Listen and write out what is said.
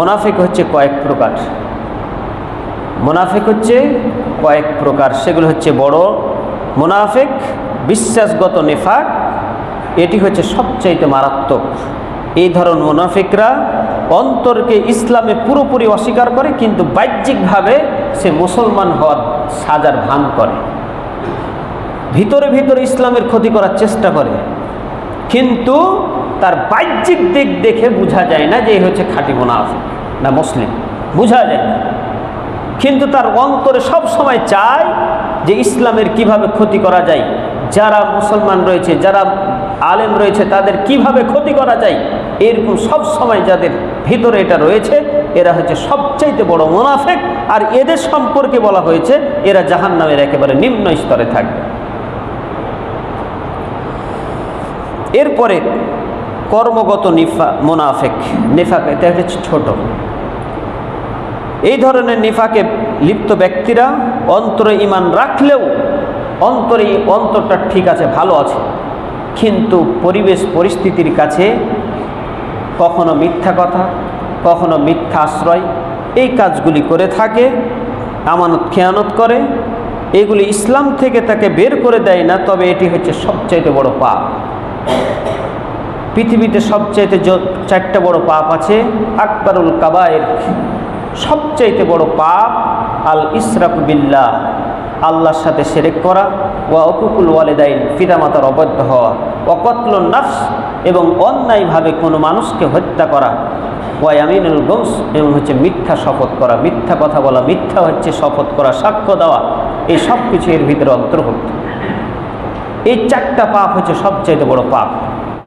মোনাফিক হচ্ছে কয়েক প্রকার। মোনাফিক হচ্ছে কয়েক প্রকার, সেগুলো হচ্ছে বড়, মোনাফিক, বিশ্বাসগত নেফাক, এটি হচ্ছে সবচাইতে মারাত্মক। এই ধরনের মোনাফিকরা অন্তরকে ইসলামে পুরোপুরি অস্বীকার করে, কিন্তু বাহ্যিকভাবে সে মুসলমান হওয়ার সাজার ভান করে। ভিতরে ভিতরে ইসলামের ক্ষতি করার চেষ্টা করে। কিন্তু তার বাহ্যিক দিক দেখে বোঝা যায় না যে হচ্ছে খাঁটি মোনাফিক না মুসলিম। বোঝা যায় না। কিন্তু তার অন্তরে সব সময় চায় যে ইসলামের কীভাবে ক্ষতি করা যায়, যারা মুসলমান রয়েছে, যারা আলেম রয়েছে, তাদের কীভাবে ক্ষতি করা যায়, এরকম সব সময় যাদের ভিতরে এটা রয়েছে, এরা হচ্ছে সবচাইতে বড় মোনাফেক। আর এদের সম্পর্কে বলা হয়েছে, এরা জাহান্নামের একেবারে নিম্ন স্তরে থাকবে। এরপরে কর্মগত নিফা, মোনাফেক। নেফাক, এটা হচ্ছে ছোট। এই ধরনের নিফাকে লিপ্ত ব্যক্তিরা অন্তরে ইমান রাখলেও অন্তরে অন্তরটা ঠিক আছে, ভালো আছে। কিন্তু পরিবেশ, পরিস্থিতির কাছে কখনো মিথ্যা কথা, কখনো মিথ্যা আশ্রয়, এই কাজগুলি করে থাকে, আমানত খেয়ানত করে। এগুলি ইসলাম থেকে তাকে বের করে দেয় না, তবে এটি হচ্ছে সবচাইতে বড় পাপ। পৃথিবীতে সবচাইতে চারটা বড় পাপ আছে, আকবরুল কাবায়ের সবচাইতে বড় পাপ আল ইসরাক বিল্লাহ, আল্লাহর সাথে সেরেক করা, ওয়া অকুকুল ওয়ালেদাইন, পিতামাতার অবৈধ হওয়া অকতল নাফস এবং অন্যায়ভাবে কোনো মানুষকে হত্যা করা, ওয়া ইয়ামিনুল এবং হচ্ছে মিথ্যা শপথ করা, মিথ্যা কথা বলা, মিথ্যা হচ্ছে শপথ করা, সাক্ষ্য দেওয়া, এই সব কিছু এর ভিতরে অন্তর্ভুক্ত। এই চারটা পাপ হচ্ছে সবচাইতে বড় পাপ।